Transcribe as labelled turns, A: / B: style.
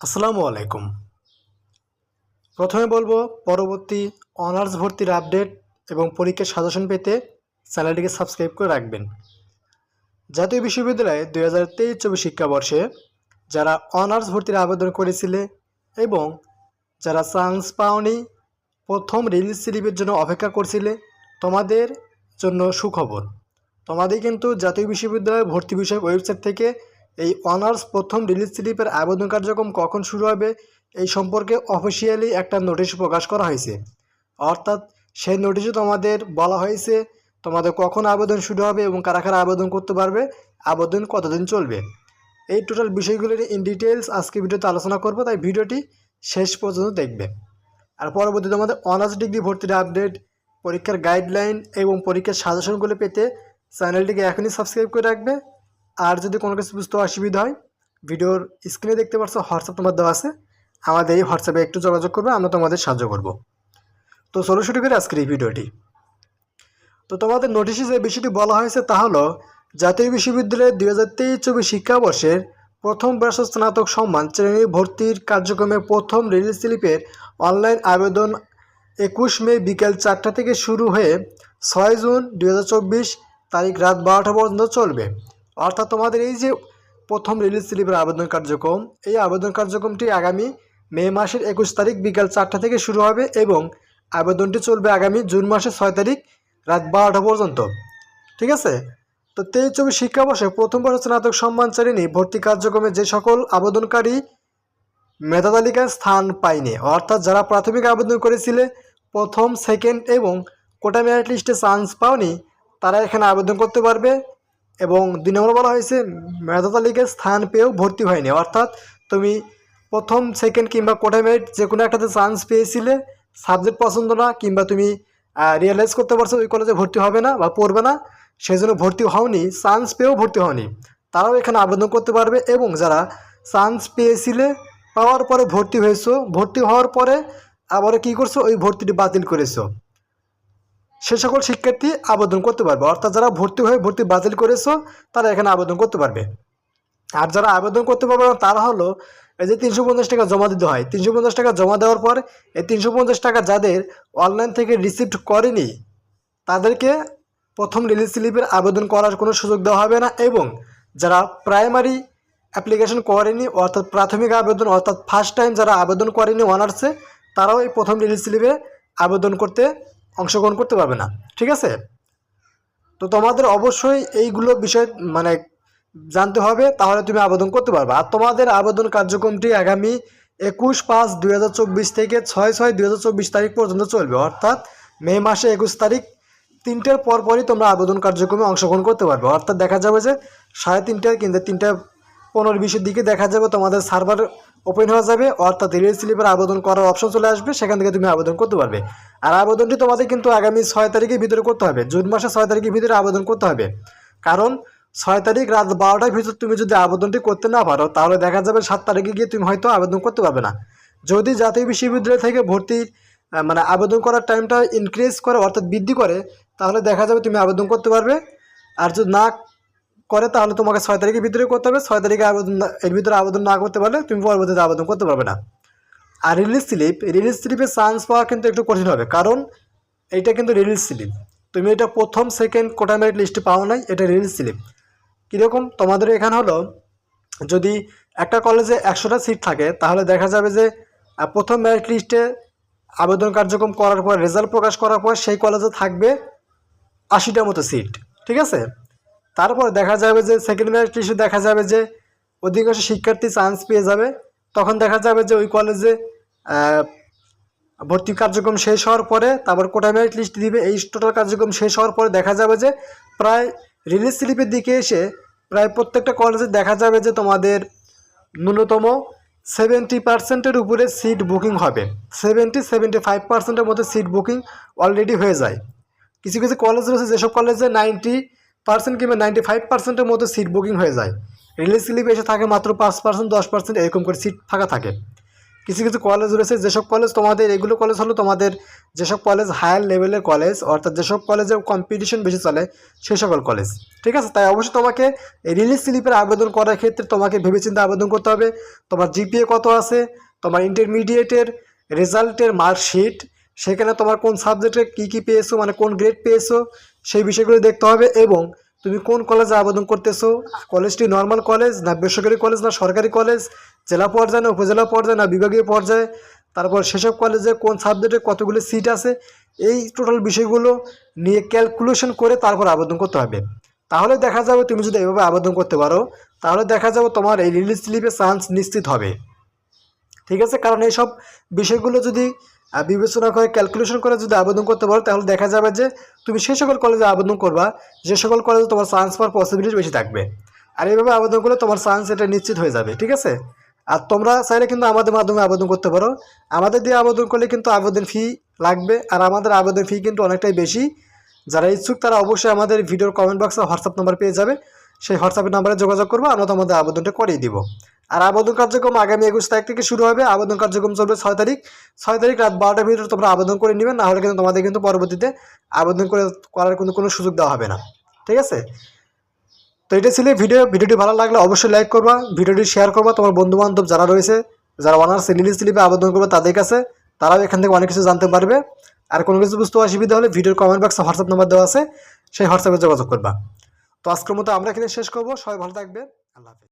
A: আসসালামু আলাইকুম। প্রথমে বলব, পরবর্তী অনার্স ভর্তির আপডেট এবং পরীক্ষার সাজেশন পেতে চ্যানেলটিকে সাবস্ক্রাইব করে রাখবেন। জাতীয় বিশ্ববিদ্যালয়ে দুই হাজার তেইশ চব্বিশ শিক্ষাবর্ষে যারা অনার্স ভর্তির আবেদন করেছিলে এবং যারা চান্স পাওনি, প্রথম রিলিজ স্লিপের জন্য অপেক্ষা করছিলে, তোমাদের জন্য সুখবর। তোমাদের কিন্তু জাতীয় বিশ্ববিদ্যালয় ভর্তি বিষয়ক ওয়েবসাইট থেকে এই অনার্স প্রথম রিলিজ স্লিপের আবেদন কার্যক্রম কখন শুরু হবে এই সম্পর্কে অফিসিয়ালি একটা নোটিশ প্রকাশ করা হয়েছে। অর্থাৎ সেই নোটিশে তোমাদের বলা হয়েছে তোমাদের কখন আবেদন শুরু হবে এবং কারা কারা আবেদন করতে পারবে, আবেদন কতদিন চলবে। এই টোটাল বিষয়গুলির ইন ডিটেলস আজকে ভিডিওতে আলোচনা করব, তাই ভিডিওটি শেষ পর্যন্ত দেখবে। আর পরবর্তীতে আমাদের অনার্স ডিগ্রি ভর্তির আপডেট পরীক্ষার গাইডলাইন এবং পরীক্ষার সাজেশনগুলো পেতে চ্যানেলটিকে এখনই সাবস্ক্রাইব করে রাখবে। আর যদি কোনো কিছু বুঝতে অসুবিধা হয়, ভিডিওর স্ক্রিনে দেখতে পাচ্ছ হোয়াটসঅ্যাপ তোমার দেওয়া আছে। আমাদের এই হোয়াটসঅ্যাপে একটু যোগাযোগ করবে, আমরা তোমাদের সাহায্য করব। তো চলো শুরু করি আজকের এই ভিডিওটি। তো তোমাদের নোটিশে যে বিষয়টি বলা হয়েছে তা হলো, জাতীয় বিশ্ববিদ্যালয়ের দুই হাজার তেইশ চব্বিশ শিক্ষাবর্ষের প্রথম বর্ষ স্নাতক সম্মান শ্রেণি ভর্তির কার্যক্রমে প্রথম রিলিজ স্লিপের অনলাইন আবেদন একুশ মে বিকেল চারটা থেকে শুরু হয়ে ছয় জুন দু হাজার চব্বিশ তারিখ রাত বারোটা পর্যন্ত চলবে। অর্থাৎ তোমাদের এই যে প্রথম রিলিজ স্লিপের আবেদন কার্যক্রম, এই আবেদন কার্যক্রমটি আগামী মে মাসের একুশ তারিখ বিকাল চারটা থেকে শুরু হবে এবং আবেদনটি চলবে আগামী জুন মাসের ছয় তারিখ রাত বারোটা পর্যন্ত। ঠিক আছে? তো তেইশ চব্বিশ শিক্ষাবর্ষে প্রথম বর্ষ স্নাতক সম্মান শ্রেণি ভর্তি কার্যক্রমে যে সকল আবেদনকারী মেধা তালিকায় স্থান পায়নি, অর্থাৎ যারা প্রাথমিক আবেদন করেছিলে, প্রথম সেকেন্ড এবং কোটা মেরিট লিস্টে চান্স পাওনি, তারা এখানে আবেদন করতে পারবে। এবং দুই নম্বর বলা হয়েছে মেধা তালিকায় স্থান পেয়েও ভর্তি হয়নি। অর্থাৎ তুমি প্রথম সেকেন্ড কিংবা কোটা মেরিট যে কোনো একটাতে চান্স পেয়েছিলে সাবজেক্ট পছন্দ না কিংবা তুমি রিয়েলাইজ করতে পারছ ওই কলেজে ভর্তি হবে না বা পড়বে না সেই জন্য ভর্তি হওনি চান্স পেয়েও ভর্তি হওনি। তারাও এখানে আবেদন করতে পারবে এবং যারা চান্স পেয়েছিলে, পাওয়ার পরে ভর্তি হয়েছো, ভর্তি হওয়ার পরে আবার কী করছ, ওই ভর্তিটি বাতিল করেছ। সে সকল শিক্ষার্থী আবেদন করতে পারবে। অর্থাৎ যারা ভর্তি হয়ে ভর্তি বাতিল করেছ, তারা এখানে আবেদন করতে পারবে। আর যারা আবেদন করতে পারবে না, তারা হলো এই যে তিনশো পঞ্চাশ টাকা জমা দিতে হয়। তিনশো পঞ্চাশ টাকা জমা দেওয়ার পর এই তিনশো পঞ্চাশ টাকা যাদের অনলাইন থেকে রিসিপ্ট করেনি, তাদেরকে প্রথম রিলিজ স্লিপের আবেদন করার কোনো সুযোগ দেওয়া হবে না এবং যারা প্রাইমারি অ্যাপ্লিকেশন করেনি, অর্থাৎ প্রাথমিক আবেদন, অর্থাৎ ফার্স্ট টাইম যারা আবেদন করেনি অনার্সে তারাও এই প্রথম রিলিজ স্লিপে আবেদন করতে অংশগ্রহণ করতে পারবে না, ঠিক আছে? তো তোমাদের অবশ্যই এইগুলো বিষয় মানে জানতে হবে, তাহলে তুমি আবেদন করতে পারবে। আর তোমাদের আবেদন কার্যক্রমটি আগামী একুশ পাঁচ দুই থেকে ছয় ছয় দুই তারিখ পর্যন্ত চলবে। অর্থাৎ মে মাসে একুশ তারিখ, তিনটের পরপরই তোমরা আবেদন কার্যক্রমে অংশগ্রহণ করতে পারবে। অর্থাৎ দেখা যাবে যে সাড়ে তিনটে কিংবা তিনটা পনেরো বিশের দিকে দেখা যাবে তোমাদের সার্ভার ওপেন হয়ে যাবে অর্থাৎ রিলিজ স্লিপের আবেদন করার অপশন চলে আসবে সেখান থেকে তুমি আবেদন করতে পারবে। আর আবেদনটি তোমাদের কিন্তু আগামী ছয় তারিখের ভিতরে করতে হবে জুন মাসে ছয় তারিখের ভিতরে আবেদন করতে হবে। কারণ ছয় তারিখ রাত বারোটার ভিতর তুমি যদি আবেদনটি করতে না পারো তাহলে দেখা যাবে সাত তারিখে গিয়ে তুমি হয়তো আবেদন করতে পারবে না। যদি জাতীয় বিশ্ববিদ্যালয় থেকে ভর্তির আহ, মানে আবেদন করার টাইমটা ইনক্রিজ করে অর্থাৎ বৃদ্ধি করে তাহলে দেখা যাবে তুমি আবেদন করতে পারবে। আর যদি না করে, তাহলে তোমাকে ছয় তারিখের ভিতরে করতে হবে। ছয় তারিখে আবেদন এর ভিতরে আবেদন না করতে পারলে তুমি পরবর্তীতে আবেদন করতে পারবে না। আর রিলিজ স্লিপ রিলিজ স্লিপে চান্স পাওয়া কিন্তু একটু কঠিন হবে, কারণ এইটা কিন্তু রিলিজ স্লিপ তুমি এটা প্রথম সেকেন্ড কোটা মেরিট লিস্টে পাও নাই, এটা রিলিজ স্লিপ কীরকম? তোমাদের এখানে হলো, যদি একটা কলেজে একশোটা সিট থাকে, তাহলে দেখা যাবে যে প্রথম মেরিট লিস্টে আবেদন কার্যক্রম করার পর রেজাল্ট প্রকাশ করার পর, সেই কলেজে থাকবে আশিটার মতো সিট ঠিক আছে? তারপরে দেখা যাবে যে সেকেন্ড মেরিট লিস্টে দেখা যাবে যে অধিকাংশ শিক্ষার্থী চান্স পেয়ে যাবে। তখন দেখা যাবে যে ওই কলেজে ভর্তি কার্যক্রম শেষ হওয়ার পরে তারপর কোটা মেরিট লিস্ট দিবে। এই টোটাল কার্যক্রম শেষ হওয়ার পরে দেখা যাবে যে প্রায় রিলিজ স্লিপের দিকে এসে প্রায় প্রত্যেকটা কলেজে দেখা যাবে যে তোমাদের ন্যূনতম সেভেন্টি পার্সেন্টের উপরে সিট বুকিং হবে। সেভেন্টি সেভেন্টি ফাইভ পার্সেন্টের মধ্যে সিট বুকিং অলরেডি হয়ে যায়। কিছু কিছু কলেজ রয়েছে, যেসব কলেজে নাইনটি পার্সেন্ট কিংবা নাইনটি ফাইভ পার্সেন্টের মতো সিট বুকিং হয়ে যায়। রিলিজ স্লিপ এসে থাকে মাত্র পাঁচ পার্সেন্ট দশ পার্সেন্ট এরকম করে সিট ফাঁকা থাকে। কিছু কিছু কলেজ রয়েছে, যেসব কলেজ তোমাদের এগুলো কলেজ হলো তোমাদের যেসব কলেজ হায়ার লেভেলের কলেজ অর্থাৎ যেসব কলেজে কম্পিটিশন বেশি চলে সেই সকল কলেজ ঠিক আছে? তাই অবশ্যই তোমাকে এই রিলিজ স্লিপের আবেদন করার ক্ষেত্রে তোমাকে ভেবেচিন্তে আবেদন করতে হবে। তোমার জিপিএ কত আছে? তোমার ইন্টারমিডিয়েটের রেজাল্টের মার্কশিট সেখানে তোমার কোন সাবজেক্টে কী কী পেয়েছ? মানে কোন গ্রেড পেয়েছ? সেই বিষয়গুলো দেখতে হবে এবং তুমি কোন কলেজে আবেদন করতেছো? কলেজটি নর্মাল কলেজ না বেসরকারি কলেজ না সরকারি কলেজ জেলা পর্যায়ে না উপজেলা পর্যায়ে না বিভাগীয় পর্যায়ে? তারপর সেসব কলেজে কোন সাবজেক্টে কতগুলো সিট আছে? এই টোটাল বিষয়গুলো নিয়ে ক্যালকুলেশন করে তারপর আবেদন করতে হবে। তাহলে দেখা যাবে তুমি যদি এভাবে আবেদন করতে পারো, তাহলে দেখা যাবে তোমার এই রিলিজ স্লিপে চান্স নিশ্চিত হবে। ঠিক আছে? কারণ এইসব বিষয়গুলো যদি বিবেচনা করে ক্যালকুলেশন করে যদি আবেদন করতে পারো, তাহলে দেখা যাবে যে তুমি সেই সকল কলেজে আবেদন করবা, যে সকল কলেজে তোমার চান্স পাওয়ার পসিবিলিটি বেশি থাকবে। আর এইভাবে আবেদন করলে তোমার চান্স এটা নিশ্চিত হয়ে যাবে, ঠিক আছে? আর তোমরা চাইলে কিন্তু আমাদের মাধ্যমে আবেদন করতে পারো। আমাদের দিয়ে আবেদন করলে কিন্তু আবেদন ফি লাগবে, আর আমাদের আবেদন ফি কিন্তু অনেকটাই বেশি। যারা ইচ্ছুক তারা অবশ্যই আমাদের ভিডিওর কমেন্ট বক্সে হোয়াটসঅ্যাপ নাম্বার পেয়ে যাবে। সেই হোয়াটসঅ্যাপের নাম্বারে যোগাযোগ করব, আমরা তোমাদের আবেদনটা করিয়ে দিব। আর আবেদন কার্যক্রম আগামী একুশ তারিখ থেকে শুরু হবে। আবেদন কার্যক্রম চলবে ছয় তারিখ। ছয় তারিখ রাত বারোটার ভিতরে তোমরা আবেদন করে নেবে, না হলে কিন্তু তোমাদের কিন্তু পরবর্তীতে আবেদন করে করার কিন্তু কোনো সুযোগ দেওয়া হবে না। ঠিক আছে? তো এটা ছিল ভিডিও। ভিডিওটি ভালো লাগলে অবশ্যই লাইক করবা, ভিডিওটি শেয়ার করবা। তোমার বন্ধু বান্ধব যারা রয়েছে, যারা অনার্স লিলি স্লিপে আবেদন করবে তাদের কাছে, তারাও এখান থেকে অনেক কিছু জানতে পারবে। আর কোনো কিছু বুঝতে অসুবিধা হলে ভিডিওর কমেন্ট বক্সে হোয়াটসঅ্যাপ নাম্বার দেওয়া আছে, সেই হোয়াটসঅ্যাপে যোগাযোগ করবা। তো আজকের মতো আমরা এখানে শেষ করব। সবাই ভালো থাকবে আল্লাহ হাফিজ।